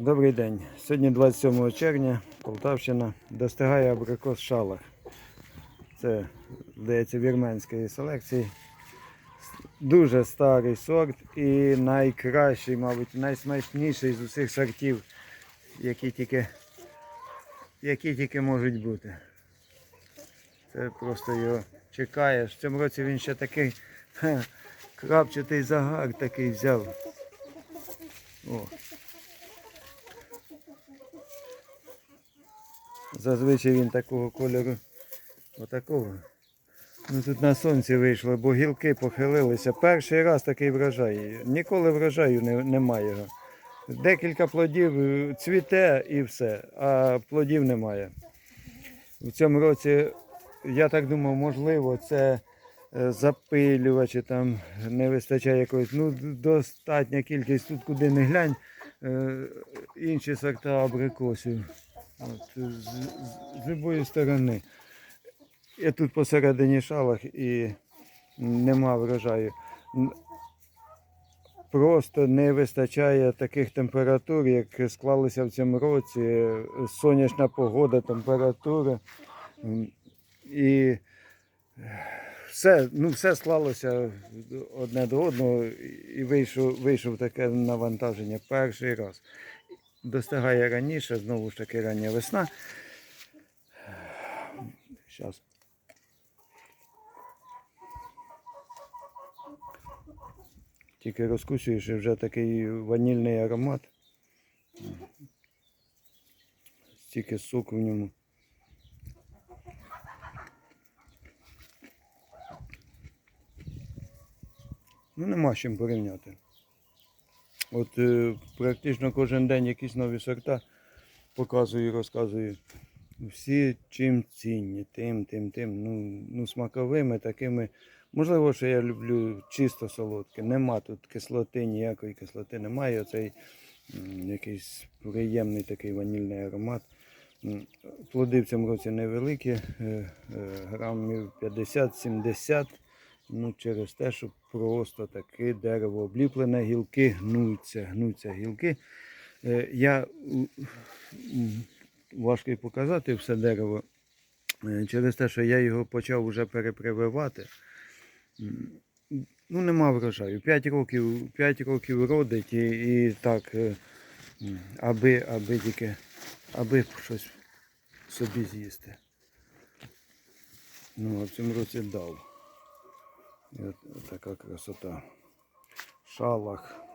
Добрий день. Сьогодні 27 червня, Полтавщина. Достигає абрикос шалах. Це, здається, вірменської селекції. Дуже старий сорт і найкращий, мабуть, найсмачніший з усіх сортів, які тільки, які тільки можуть бути. Це просто його чекаєш. В цьому році він ще такий ха, крапчатий загар такий взяв. О. Зазвичай він такого кольору. Отакого. Ну тут на сонці вийшло, бо гілки похилилися. Перший раз такий врожай. Ніколи врожаю не, немає його. Декілька плодів е, цвіте і все, а плодів немає. В цьому році, я так думав, можливо, це е, запилювачі, там не вистачає якоїсь. Ну, достатня кількість тут, куди не глянь, е, інші сорта абрикосів. От, з, з, з любої сторони. Я тут посередині шалах і нема врожаю. Просто не вистачає таких температур, як склалися в цьому році. Сонячна погода, температура. І все, ну, все склалося одне до одного і вийшов, вийшов таке навантаження перший раз. Достигає раніше, знову ж таки рання весна. Зараз. Тільки розкусуєш і вже такий ванільний аромат. Стільки соку в ньому. Ну, нема з чим порівняти. От е, практично кожен день якісь нові сорта показую, розказую. Всі чим цінні, тим, тим, тим. Ну, ну смаковими такими. Можливо, що я люблю чисто солодке. Нема тут кислоти, ніякої кислоти немає. Оцей якийсь приємний такий ванільний аромат. Плоди в цьому році невеликі, е, е, грамів 50-70. Ну, через те, що просто таке дерево обліплене, гілки гнуться, гнуться гілки. Е, Я важко показати все дерево. е, Через те, що я його почав вже перепрививати. Ну, нема врожаю. 5 років, 5 років родить і, і так, е, аби, аби тільки, аби щось собі з'їсти. Ну, а в цьому році дав. І от, от така красота. Шалах.